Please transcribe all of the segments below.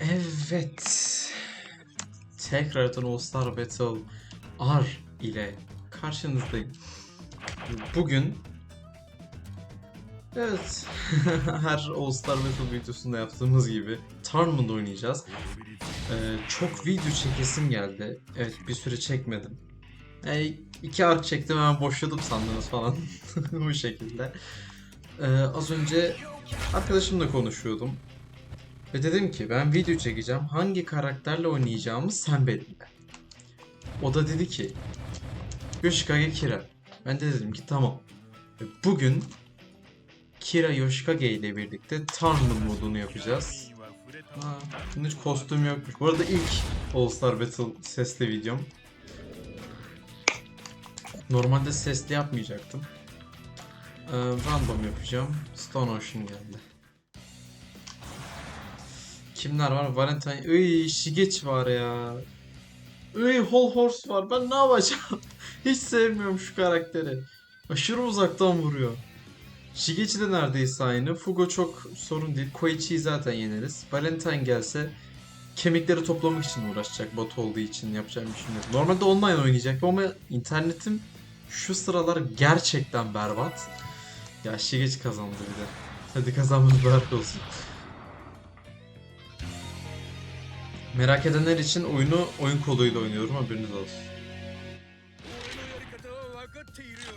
Evet. Tekrardan All Star Battle R ile karşınızdayım. Bugün Evet. Her All Star Battle videosunda yaptığımız gibi Tournament oynayacağız. Ee, çok video çekesim geldi. Evet bir süre çekmedim. E, iki ark çektim hemen boşladım sandınız falan. Bu şekilde. Ee, az önce arkadaşımla konuşuyordum. Ve dedim ki ben video çekeceğim. Hangi karakterle oynayacağımı sen belirle. O da dedi ki Yoshikage Kira. Ben de dedim ki tamam. Ve Bugün Kira Yoshikage ile birlikte Tournament modunu yapacağız. Ha, bunun hiç kostüm yokmuş. Bu arada ilk All Star Battle sesli videom. Normalde sesli yapmayacaktım. Ee, random yapacağım. Stone Ocean geldi. Kimler var? Valentine. Iy, Shigechi var ya. Iy, Whole Horse var. Ben ne yapacağım? Hiç sevmiyorum şu karakteri. Aşırı uzaktan vuruyor. Shigechi de neredeyse aynı. Fugo çok sorun değil. Koichi'yi zaten yeneriz. Valentine gelse kemikleri toplamak için uğraşacak bot olduğu için yapacağım bir şey yok. Normalde online oynayacak ama internetim şu sıralar gerçekten berbat. Ya Shigechi kazandı bir de. Hadi kazanmanız berbat olsun. Merak edenler için oyunu oyun koduyla oynuyorum haberiniz olsun.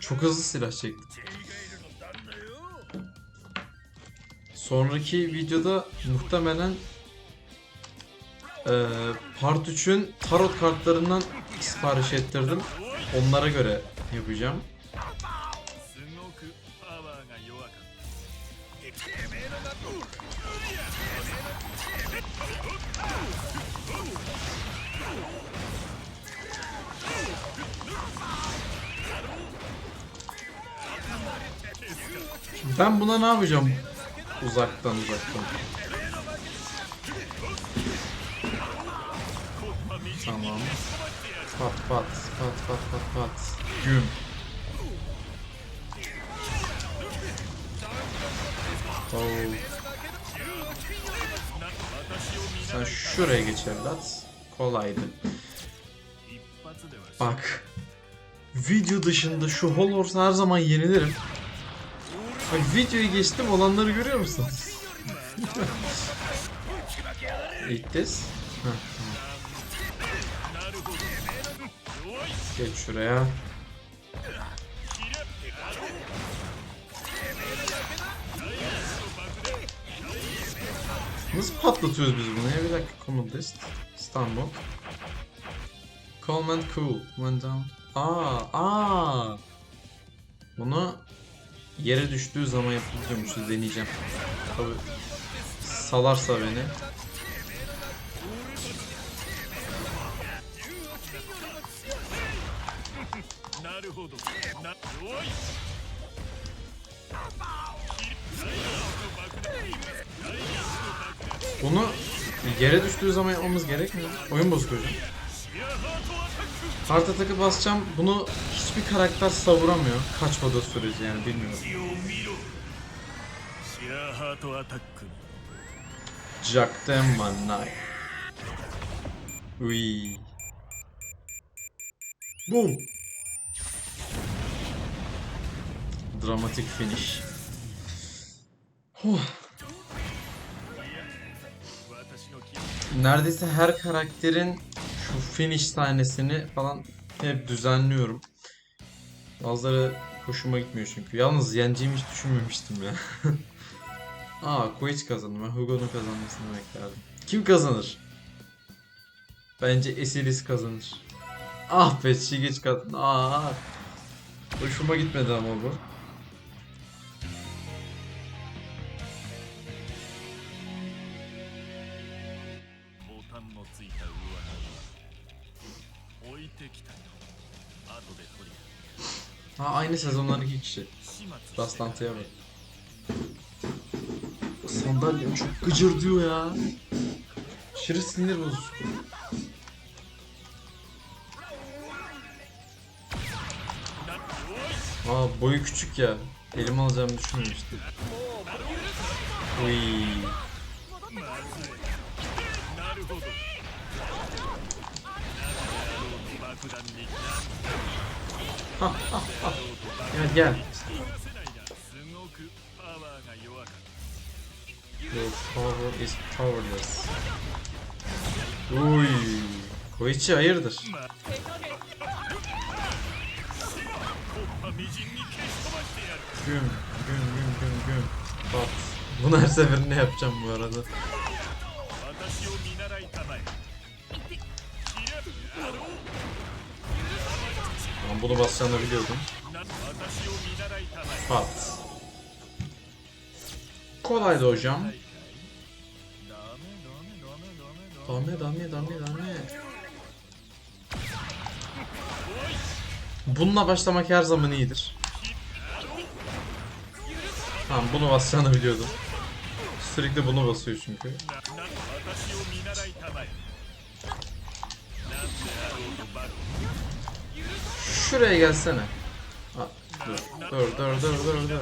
Çok hızlı silah çektim. Sonraki videoda muhtemelen eee Part 3'ün tarot kartlarından sipariş ettirdim. Onlara göre yapacağım. Ben buna ne yapacağım? Uzaktan uzaktan. Tamam. Pat pat pat pat pat pat. Güm. Oh. Sen şuraya geç evlat. Kolaydı. Bak. Video dışında şu Hollows her zaman yenilirim. Bak videoyu geçtim olanları görüyor this. Heh, tamam. Geç şuraya. Nasıl patlatıyoruz biz bunu ya? Bir dakika command list. İstanbul. Calm cool. When down. Aa, aa. Bunu Yere düştüğü zaman yapılıyormuşuz deneyeceğim. Tabi salarsa beni. Bunu yere düştüğü zaman yapmamız gerekmiyor. Oyun bozuk hocam. Kart atakı basacağım. Bunu hiçbir karakter savuramıyor kaçmadığı sürece yani bilmiyorum. Jack Demon Knight. Uy. Boom. Dramatik finish. Huh. Neredeyse her karakterin şu finish sahnesini falan hep düzenliyorum. Bazıları hoşuma gitmiyor çünkü. Yalnız yeneceğimi hiç düşünmemiştim ya. Aa Koichi kazandı. Ben Hugo'nun kazanmasını beklerdim. Kim kazanır? Bence Esilis kazanır. Ah be Shigechi kazandı. Aa. Hoşuma gitmedi ama bu. Ha aynı sezonlardaki kişi. Rastlantıya bak. Sandalye çok gıcır diyor ya. Şırı sinir bozucu. Aa boyu küçük ya. Elim alacağımı düşünmemiştim. Uyyy. ah, ah, ah. Gel gel. The tower is powerless. Uy. Koichi hayırdır? Güm güm güm güm güm. Bat. Bunu her seferinde yapacağım bu arada. bunu basacağını biliyordum. Pat. Kolaydı hocam. Dame dame dame dame. Bununla başlamak her zaman iyidir. Tamam bunu basacağını biliyordum. Sürekli bunu basıyor çünkü. Şuraya gelsene. Dur. dur dur dur dur dur.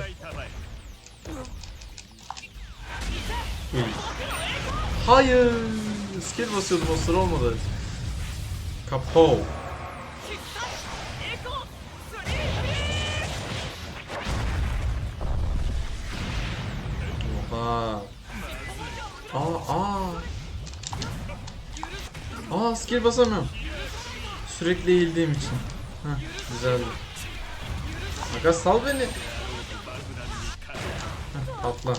Hayır. Skill basıyordum o sıra olmadı. Kapo. Oha. Aa aa. Aa skill basamıyorum. Sürekli eğildiğim için. Heh, güzeldi. Aga sal beni. Heh, atla.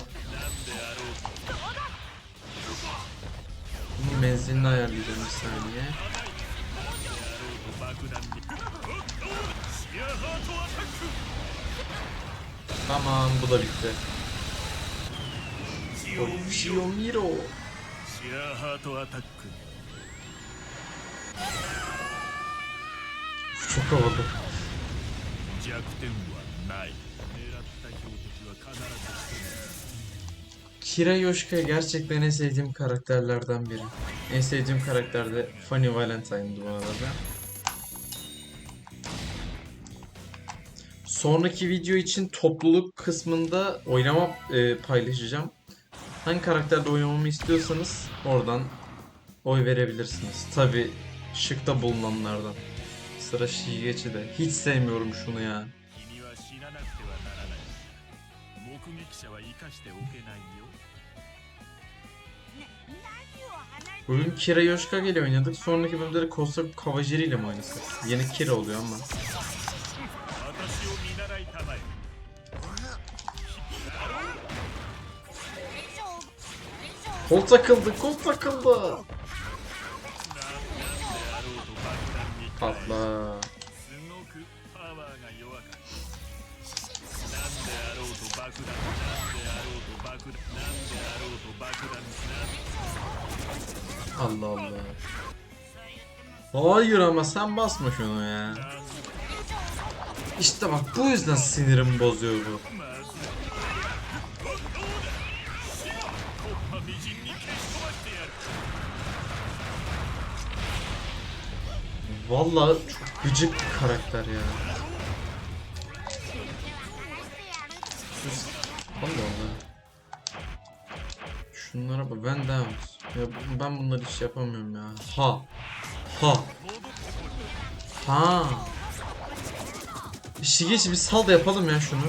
Bunun benzinini ayarlayacağım bir saniye. Tamam bu da bitti. Shiyomiro. Shiyomiro. Çok havalı. Kira Yoshika gerçekten en sevdiğim karakterlerden biri. En sevdiğim karakter de Funny Valentine'dı bu arada. Sonraki video için topluluk kısmında oynama e, paylaşacağım. Hangi karakterde oynamamı istiyorsanız oradan oy verebilirsiniz. Tabi şıkta bulunanlardan sıra Shigechi de. Hiç sevmiyorum şunu ya. Bugün Kira Yoshika ile oynadık. Sonraki bölümde de Kosta Kavajiri ile mi oynasak? Yeni Kira oluyor ama. Kol takıldı, kol takıldı. Patla. Allah Allah. Hayır ama sen basma şunu ya. İşte bak bu yüzden sinirim bozuyor bu. Vallahi çok gıcık bir karakter ya. Sus. Allah Allah. Şunlara bak. Ben devam. Ya ben bunları hiç yapamıyorum ya. Ha. Ha. Ha. İşi geç bir sal da yapalım ya şunu.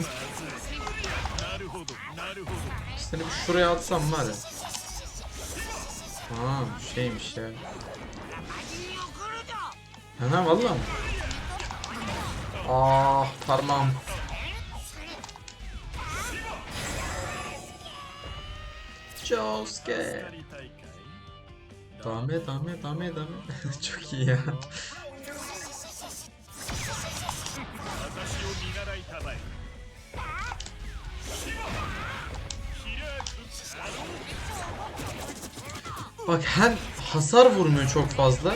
Seni bir şuraya atsam var ya. Ha şeymiş ya. Ana valla mı? Ah parmağım. Josuke. Dame dame dame dame. Çok iyi ya. Bak hem hasar vurmuyor çok fazla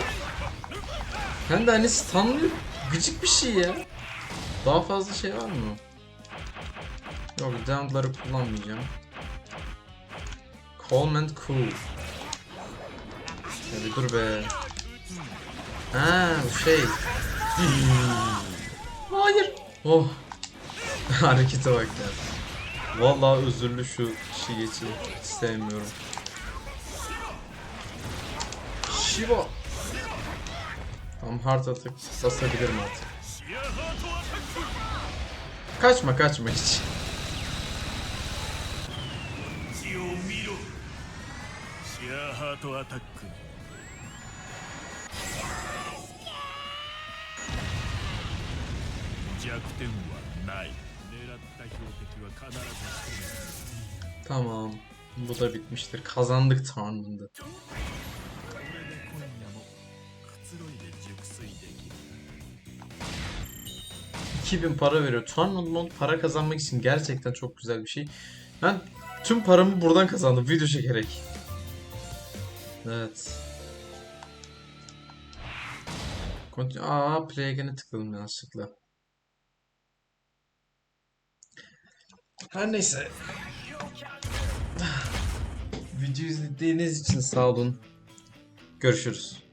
hem de hani stunlıyor. Gıcık bir şey ya. Daha fazla şey var mı? Yok down'ları kullanmayacağım. Calm and cool. Ya bir dur be. Ha bu şey. Hayır. Oh. Harekete bak ya. Vallahi özürlü şu şey geçi. Sevmiyorum. Shiva. Tamam hard atak sasabilirim artık. Kaçma kaçma hiç. Tamam. Bu da bitmiştir. Kazandık tanrımda. 2000 para veriyor. Tournament para kazanmak için gerçekten çok güzel bir şey. Ben tüm paramı buradan kazandım video çekerek. Evet. Continue. Aa play again'e tıkladım yanlışlıkla. Her neyse. Video izlediğiniz için sağ olun. Görüşürüz.